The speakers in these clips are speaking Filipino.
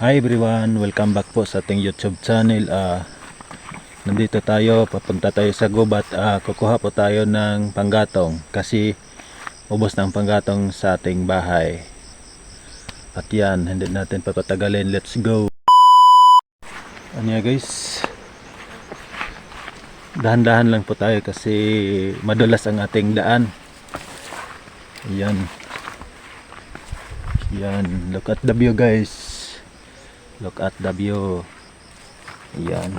Hi everyone, welcome back po sa ating YouTube channel. Ah, nandito tayo, papunta tayo sa gubat. Ah, kukuha po tayo ng panggatong kasi ubos ng panggatong sa ating bahay. At yan, hindi natin papatagalin. Let's go! Ano guys? Dahan-dahan lang po tayo kasi madulas ang ating daan. Yan. Yan, look at the view guys. Look at the view. Yan.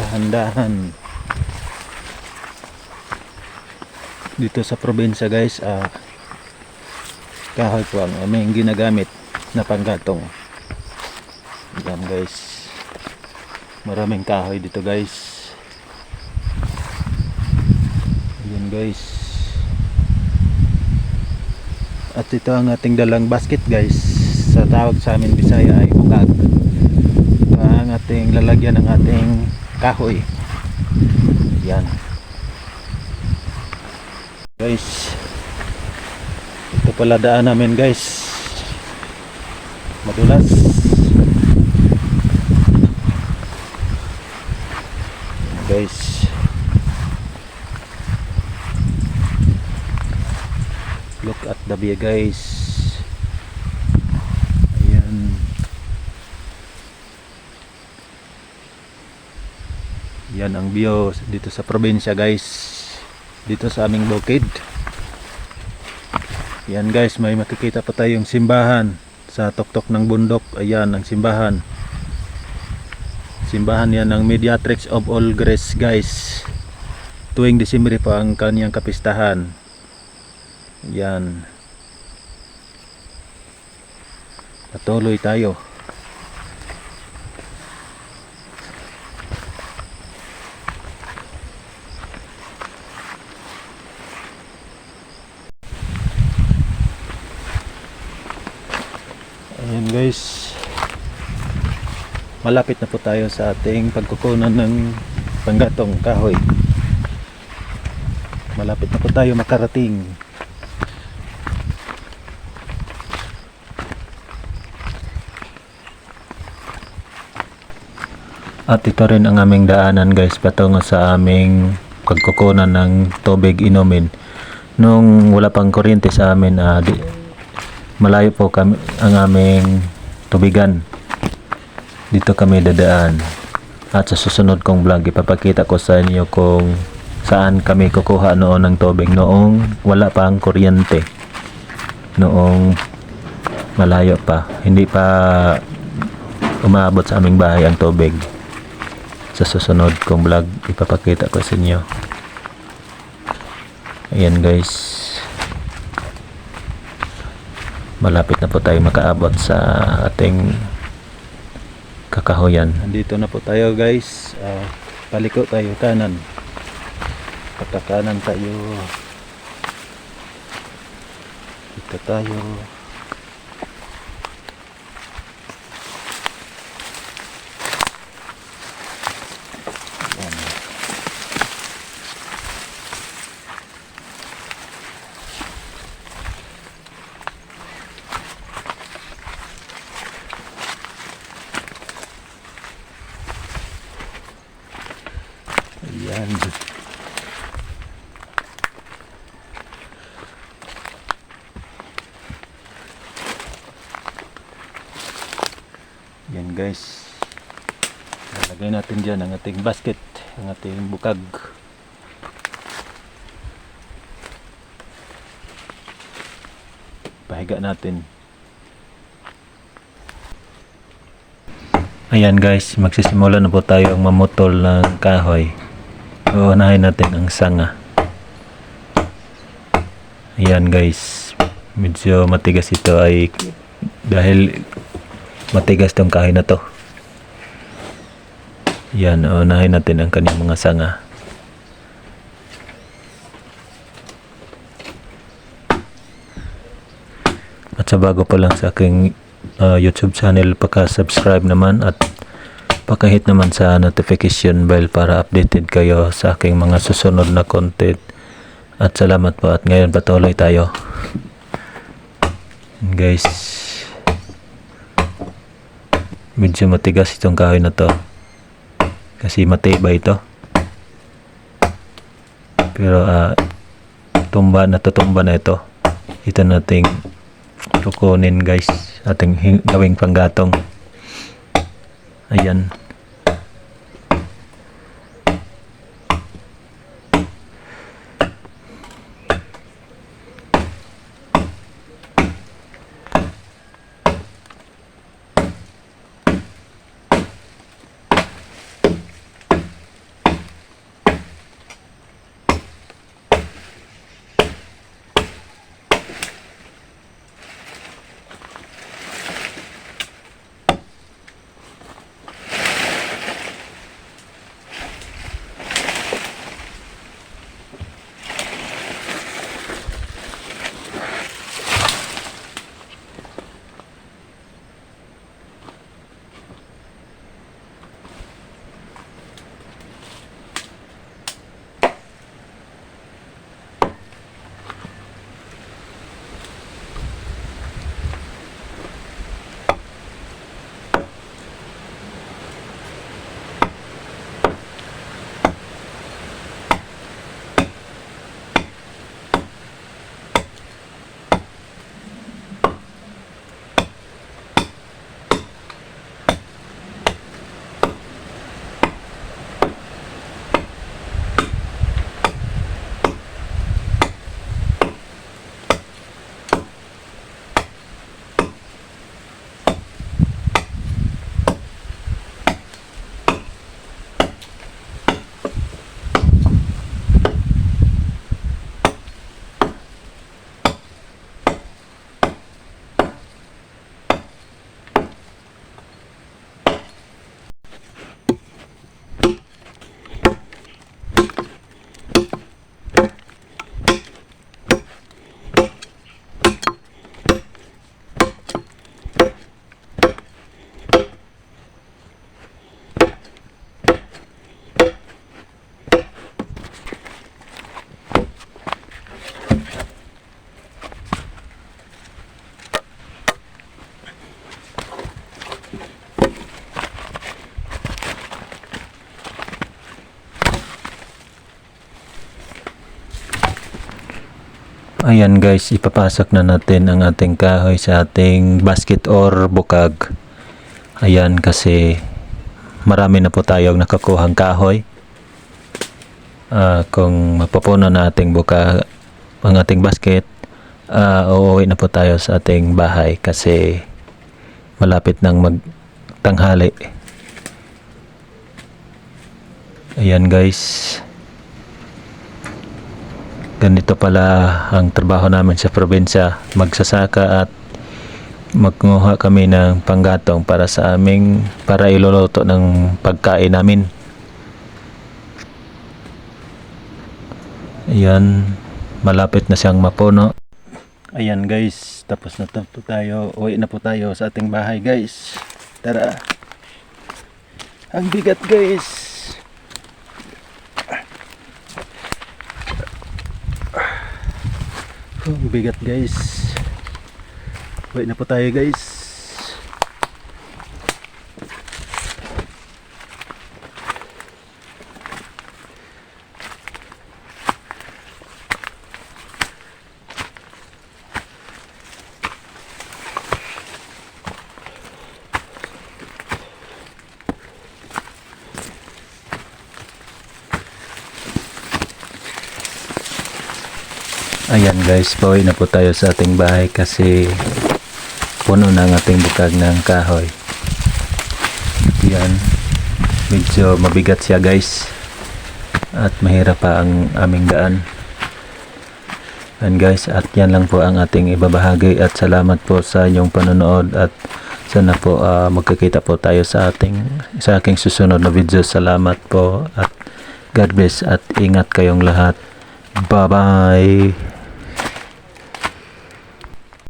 Dahan-dahan. Dito sa probinsya guys, ah kahoy po ang aming ginagamit na panggatong. Yan guys. Maraming kahoy dito guys. Yan guys. At ito ang ating dalang basket guys. Sa tawag sa amin Bisaya ay bukag. Ito ang ating lalagyan ng ating kahoy. Yan. Guys. Ito pala daan namin guys. Madulas. Guys. Look at the view guys. Ayan. Yan ang view dito sa probinsya guys. Dito sa aming bukid. Yan guys, may makikita pa tayong simbahan sa tuktok ng bundok. Ayan ang simbahan. Simbahan yan ng Mediatrix of All Grace guys. Tuwing Disyembre pa ang kanyang kapistahan. Yan. Patuloy tayo. Ayan guys. Malapit na po tayo sa ating pagkukunan ng panggatong kahoy. Malapit na po tayo makarating. At ito rin ang aming daanan guys patungo sa aming pagkukunan ng tubig inumin. Nung wala pang kuryente sa amin, ah, di, malayo po kami, ang aming tubigan. Dito kami dadaan. At sa susunod kong vlog, ipapakita ko sa inyo kung saan kami kukuha noon ng tubig noong wala pa ang kuryente. Noong malayo pa. Hindi pa umaabot sa aming bahay ang tubig sa susunod kong vlog ipapakita ko sa inyo. Ayan guys. Malapit na po tayo makaabot sa ating kakahoyan. Nandito na po tayo guys. Uh, paliko tayo kanan. Patakanan tayo. Dito tayo Ayan. Ayan. Yan guys. Lalagay natin dyan ang ating basket, ang ating bukag. Pahiga natin. Ayan guys, magsisimula na po tayo ang mamutol ng kahoy. Uunahin natin ang sanga. Ayan guys, medyo matigas ito ay dahil matigas tong kahoy na to. Yan, unahin natin ang kanyang mga sanga. At sa bago pa lang sa aking uh, YouTube channel, paka-subscribe naman at pakahit naman sa notification bell para updated kayo sa aking mga susunod na content. At salamat po at ngayon patuloy tayo. Guys, medyo matigas itong kahoy na to. Kasi matibay ito. Pero ah, tumba na tutumba na ito. Ito nating kukunin guys. Ating gawing panggatong. Ayan. Ayan guys, ipapasok na natin ang ating kahoy sa ating basket or bukag. Ayan kasi marami na po tayong nakakuhang kahoy. Ah, kung mapupuno na ating buka ang ating basket, ah, uuwi na po tayo sa ating bahay kasi malapit nang magtanghali. Ayan guys. Ganito pala ang trabaho namin sa probinsya. Magsasaka at magnguha kami ng panggatong para sa aming para iluluto ng pagkain namin. Ayan, malapit na siyang mapuno. Ayan guys, tapos na po tayo. Uwi na po tayo sa ating bahay guys. Tara. Ang bigat guys. Oh, ang bigat guys. Uwi na po tayo guys. Ayan guys, pauwi na po tayo sa ating bahay kasi puno na ang ating bukag ng kahoy. Yan. Medyo mabigat siya guys. At mahirap pa ang aming daan. And guys, at yan lang po ang ating ibabahagi at salamat po sa inyong panonood at sana po ah, magkakita po tayo sa ating sa aking susunod na video. Salamat po at God bless at ingat kayong lahat. Bye-bye.